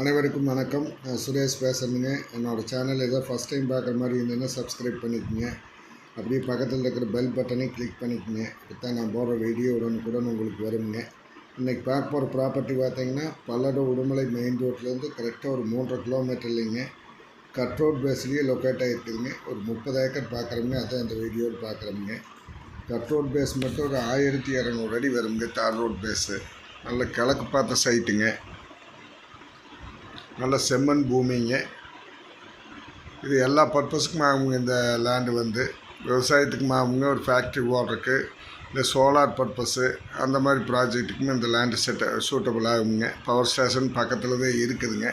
அனைவருக்கும் வணக்கம். நான் சுரேஷ் பேசுகிறேங்க என்னோடய சேனல் ஏதோ ஃபஸ்ட் டைம் பார்க்குற மாதிரி இருந்ததுன்னா சப்ஸ்கிரைப் பண்ணிக்கோங்க. அப்படியே பக்கத்தில் இருக்கிற பெல் பட்டனை கிளிக் பண்ணிக்கோங்க. இப்போ நான் போடுற வீடியோ உடனுக்குடன் உங்களுக்கு வருங்க. இன்றைக்கி பார்க்க போகிற ப்ராப்பர்ட்டி பார்த்தீங்கன்னா பல்லட உடுமலை மெயின் ரோட்லேருந்து கரெக்டாக ஒரு மூன்றரை கிலோமீட்டர் இல்லைங்க. கட் ரோட் பேஸ்லேயே லொக்கேட் ஆகிருக்குதுங்க ஒரு முப்பது ஏக்கர் பார்க்குறோங்க அதான் இந்த வீடியோவில் பார்க்குறோங்க கட் ரோட் பேஸ் மட்டும் ஒரு ஆயிரத்தி இரநூறு அடி வருங்க. தார் ரோட் பேஸு நல்ல கிழக்கு பார்த்த சைட்டுங்க நல்ல செம்மண் பூமிங்க. இது எல்லா பர்பஸுக்கும் ஆகுங்க இந்த லேண்டு வந்து. விவசாயத்துக்கும் ஆகுங்க ஒரு ஃபேக்ட்ரி ஓடுறதுக்கு இந்த சோலார் பர்பஸ்ஸு அந்த மாதிரி ப்ராஜெக்ட்டுக்குமே இந்த லேண்டு செட் சூட்டபிள் ஆகுங்க. பவர் ஸ்டேஷன் பக்கத்தில் தான் இருக்குதுங்க.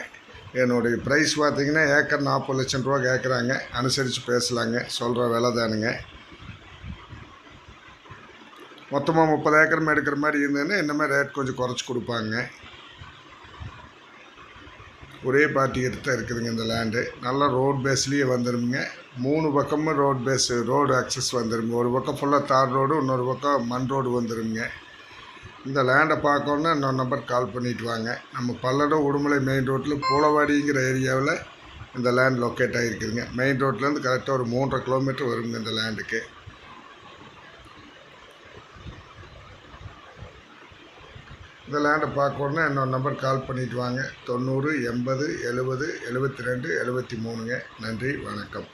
என்னுடைய ப்ரைஸ் பார்த்திங்கன்னா ஏக்கர் நாற்பது லட்சம் ரூபா கேட்குறாங்க. அனுசரித்து பேசலாங்க. சொல்கிற விலை தானுங்க. மொத்தமாக முப்பது ஏக்கர் எடுக்கிற மாதிரி இருந்ததுன்னா இன்னமே ரேட் கொஞ்சம் குறைச்சி கொடுப்பாங்க. ஒரே பார்ட்டி எடுத்து இருக்குதுங்க இந்த லேண்டு நல்லா ரோட் பேஸ்லேயே வந்துருங்க மூணு பக்கமும் ரோட் பேஸ் ரோடு ஆக்சஸ் வந்துருங்க. ஒரு பக்கம் ஃபுல்லாக தார் ரோடு இன்னொரு பக்கம் மண் ரோடு வந்துருங்க இந்த லேண்டை பார்க்கணுன்னா இன்னொரு நம்பர் கால் பண்ணிட்டு வாங்க. நம்ம பல்லடம் உடுமலை மெயின் ரோட்டில் பூலவாடிங்கிற ஏரியாவில் இந்த லேண்ட் லொக்கேட் ஆகிருக்குதுங்க மெயின் ரோட்லேருந்து கரெக்டாக ஒரு மூன்றரை கிலோமீட்டர் வருங்க இந்த லேண்டுக்கு இந்த லேண்டை பார்க்கணுன்னா என்னோட நம்பர் கால் பண்ணிவிட்டு வாங்க. தொண்ணூறு எண்பது எழுபது எழுபத்தி ரெண்டு எழுபத்தி மூணுங்க. நன்றி வணக்கம்.